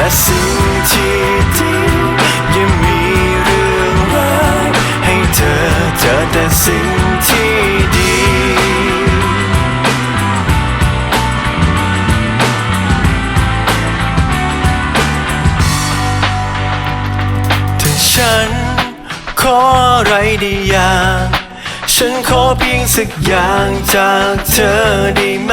แต่สิ่งที่ดียังมีเรื่องร้ายให้เธอเจอแต่สิ่งที่ดีถ้าฉันขออะไรได้อย่างฉันขอเพียงสักอย่างจากเธอได้ไหม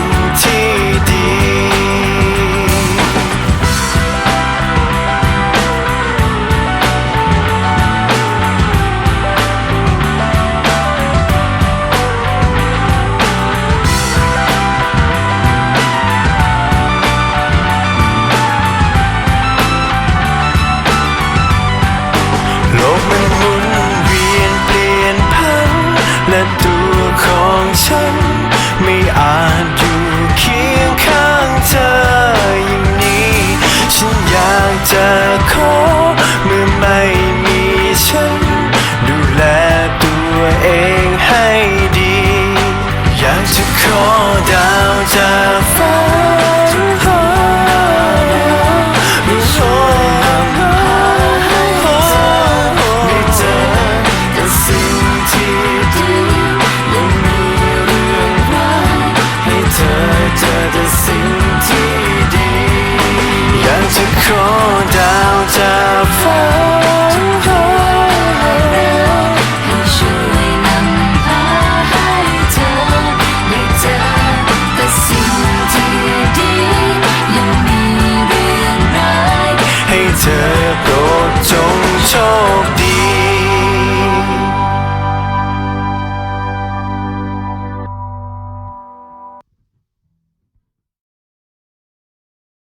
ง ฉัน ไม่อาจอยู่เคียงข้างเธออย่างนี้ ฉันอยากจะขอเมื่อไม่